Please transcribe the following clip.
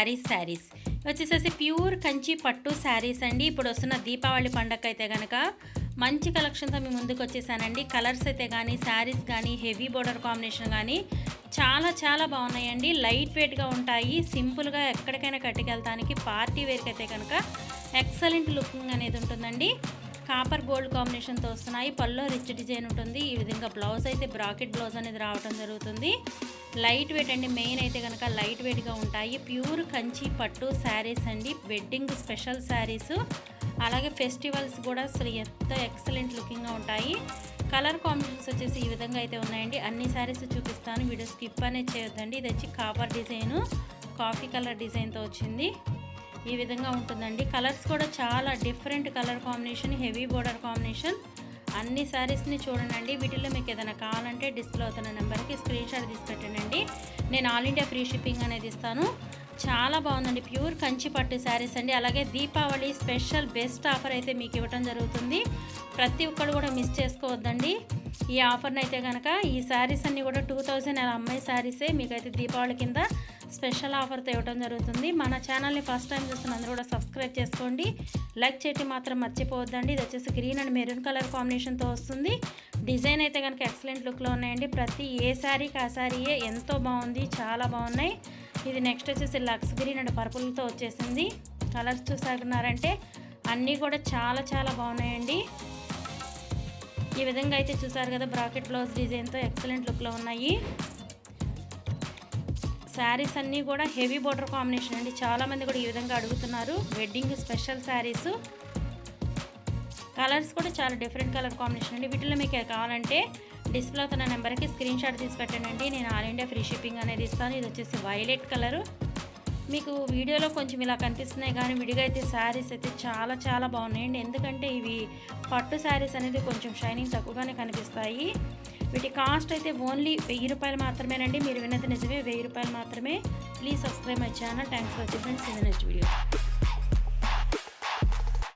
శారీస్ శారీస్. వచ్చేసేసి ప్యూర్ కంచి పట్టు శారీస్ అండి. ఇప్పుడు వస్తున్న దీపావళి పండగ అయితే కనుక మంచి కలెక్షన్తో మీ ముందుకు వచ్చేసానండి. కలర్స్ అయితే కానీ శారీస్ కానీ హెవీ బోర్డర్ కాంబినేషన్ కానీ చాలా చాలా బాగున్నాయండి. లైట్ వెయిట్గా ఉంటాయి. సింపుల్గా ఎక్కడికైనా కట్టుకెళ్తానికి పార్టీ వేర్కి అయితే కనుక ఎక్సలెంట్ లుకింగ్ అనేది ఉంటుందండి. కాపర్ గోల్డ్ కాంబినేషన్తో వస్తున్నాయి. పల్లో రిచ్ డిజైన్ ఉంటుంది. ఈ విధంగా బ్లౌజ్ అయితే బ్రాకెట్ బ్లౌజ్ అనేది రావడం జరుగుతుంది. లైట్ వెయిట్ అండి. మెయిన్ అయితే కనుక లైట్ వెయిట్గా ఉంటాయి. ప్యూర్ కంచి పట్టు శారీస్ అండి. వెడ్డింగ్ స్పెషల్ శారీస్ అలాగే ఫెస్టివల్స్ కూడా అసలు ఎంత ఎక్సలెంట్ లుకింగ్గా ఉంటాయి. కలర్ కాంబినేషన్స్ వచ్చేసి ఈ విధంగా అయితే ఉన్నాయండి. అన్ని శారీస్ చూపిస్తాను. వీడియో స్కిప్ అనేది చేయొద్దండి. ఇది వచ్చి కాపర్ డిజైను. కాఫీ కలర్ డిజైన్తో వచ్చింది. ఈ విధంగా ఉంటుందండి. కలర్స్ కూడా చాలా different colour combination heavy border combination. అన్ని శారీస్ని చూడండి వీటిలో మీకు ఏదైనా కావాలంటే డిస్ప్లే అవుతున్న నెంబర్కి స్క్రీన్ షాట్ తీసి పెట్టండి నేను ఆల్ ఇండియా ఫ్రీ షిప్పింగ్ అనేది ఇస్తాను. చాలా బాగుందండి. ప్యూర్ కంచి పట్టు శారీస్ అండి. అలాగే దీపావళి స్పెషల్ బెస్ట్ ఆఫర్ అయితే మీకు ఇవ్వడం జరుగుతుంది. ప్రతి ఒక్కరు కూడా మిస్ చేసుకోవద్దండి. ఈ ఆఫర్ని అయితే కనుక ఈ శారీస్ అన్నీ కూడా టూ థౌజండ్ అలా అమ్మాయి శారీసే మీకైతే దీపావళి కింద స్పెషల్ ఆఫర్తో ఇవ్వడం జరుగుతుంది. మన ఛానల్ని ఫస్ట్ టైం చూస్తున్న అందరూ కూడా సబ్స్క్రైబ్ చేసుకోండి. లైక్ చేయటం మాత్రం మర్చిపోవద్దండి. ఇది వచ్చేసి గ్రీన్ అండ్ మెరూన్ కలర్ కాంబినేషన్తో వస్తుంది. డిజైన్ అయితే కనుక ఎక్సలెంట్ లుక్లో ఉన్నాయండి. ప్రతి ఏ శారీకి ఆ శారీయే ఎంతో బాగుంది. చాలా బాగున్నాయి. ఇది నెక్స్ట్ వచ్చేసి లక్స్ గ్రీన్ అండ్ పర్పుల్తో వచ్చేసింది. కలర్స్ చూసాకున్నారంటే అన్నీ కూడా చాలా చాలా బాగున్నాయండి. ఈ విధంగా అయితే చూసారు కదా బ్రాకెట్ బ్లౌజ్ డిజైన్తో ఎక్సలెంట్ లుక్లో ఉన్నాయి. శారీస్ అన్నీ కూడా హెవీ బోర్డర్ కాంబినేషన్ అండి. చాలామంది కూడా ఈ విధంగా అడుగుతున్నారు. Wedding special saris. కలర్స్ కూడా చాలా డిఫరెంట్ కలర్ కాంబినేషన్ అండి. వీటిలో మీకు కావాలంటే డిస్ప్లే అవుతున్న నెంబర్కి స్క్రీన్ షాట్ తీసి పెట్టండి నేను ఆల్ ఇండియా ఫ్రీ షిప్పింగ్ అనేది ఇస్తాను. ఇది వచ్చేసి వైలెట్ కలరు మీకు వీడియోలో కొంచెం ఇలా కనిపిస్తున్నాయి కానీ విడిగా అయితే శారీస్ అయితే చాలా చాలా బాగున్నాయండి. ఎందుకంటే ఇవి పట్టు శారీస్ అనేది కొంచెం షైనింగ్ తక్కువగానే కనిపిస్తాయి. వీటి కాస్ట్ అయితే ఓన్లీ వెయ్యి రూపాయలు మాత్రమేనండి. మీరు విన్నది నిజమే వెయ్యి రూపాయలు మాత్రమే. Please subscribe my channel thanks for difference in next video